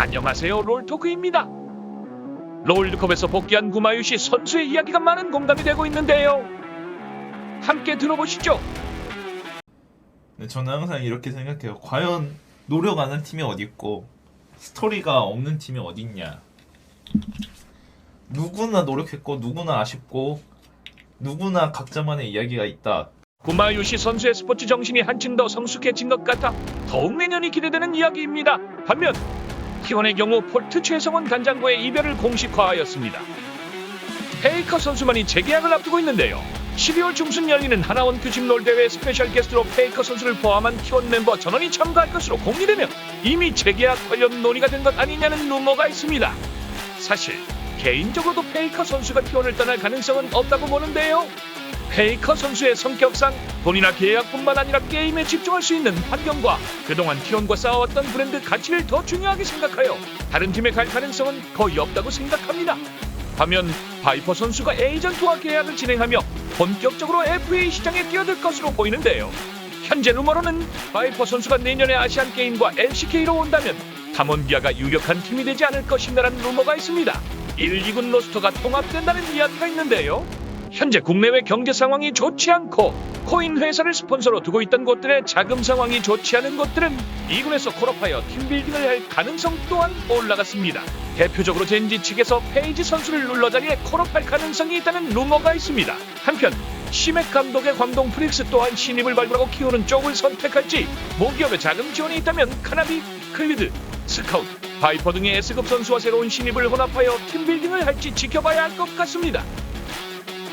안녕하세요 롤토크입니다. 롤드컵에서 복귀한 구마유시 선수의 이야기가 많은 공감이 되고 있는데요. 함께 들어보시죠. 네, 저는 항상 이렇게 생각해요. 과연 노력 안 한 팀이 어디 있고 스토리가 없는 팀이 어디 있냐. 누구나 노력했고 누구나 아쉽고 누구나 각자만의 이야기가 있다. 구마유시 선수의 스포츠 정신이 한층 더 성숙해진 것 같아 더욱 내년이 기대되는 이야기입니다. 반면 T1의 경우 폴트 최성원 단장과의 이별을 공식화하였습니다. 페이커 선수만이 재계약을 앞두고 있는데요. 12월 중순 열리는 하나원 규집 롤 대회 스페셜 게스트로 페이커 선수를 포함한 T1 멤버 전원이 참가할 것으로 공개되며 이미 재계약 관련 논의가 된 것 아니냐는 루머가 있습니다. 사실 개인적으로도 페이커 선수가 T1을 떠날 가능성은 없다고 보는데요. 페이커 선수의 성격상 돈이나 계약뿐만 아니라 게임에 집중할 수 있는 환경과 그동안 T1과 싸워왔던 브랜드 가치를 더 중요하게 생각하여 다른 팀에 갈 가능성은 거의 없다고 생각합니다. 반면 바이퍼 선수가 에이전트와 계약을 진행하며 본격적으로 FA 시장에 뛰어들 것으로 보이는데요. 현재 루머로는 바이퍼 선수가 내년에 아시안 게임과 LCK로 온다면 담원기아가 유력한 팀이 되지 않을 것인가라는 루머가 있습니다. 1, 2군 로스터가 통합된다는 이야기가 있는데요. 현재 국내외 경제 상황이 좋지 않고 코인 회사를 스폰서로 두고 있던 곳들의 자금 상황이 좋지 않은 곳들은 2군에서 콜업하여 팀빌딩을 할 가능성 또한 올라갔습니다. 대표적으로 젠지 측에서 페이지 선수를 눌러 자리에 콜업할 가능성이 있다는 루머가 있습니다. 한편 시맥 감독의 광동 프릭스 또한 신입을 발굴하고 키우는 쪽을 선택할지 모기업의 자금 지원이 있다면 카나비, 클리드, 스카우트, 바이퍼 등의 S급 선수와 새로운 신입을 혼합하여 팀빌딩을 할지 지켜봐야 할 것 같습니다.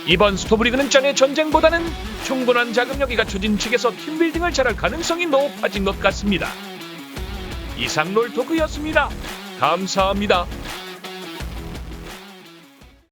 이번 스토브리그는 전의 전쟁보다는 충분한 자금력이 갖춰진 측에서 팀빌딩을 잘할 가능성이 높아진 것 같습니다. 이상 롤토크였습니다. 감사합니다.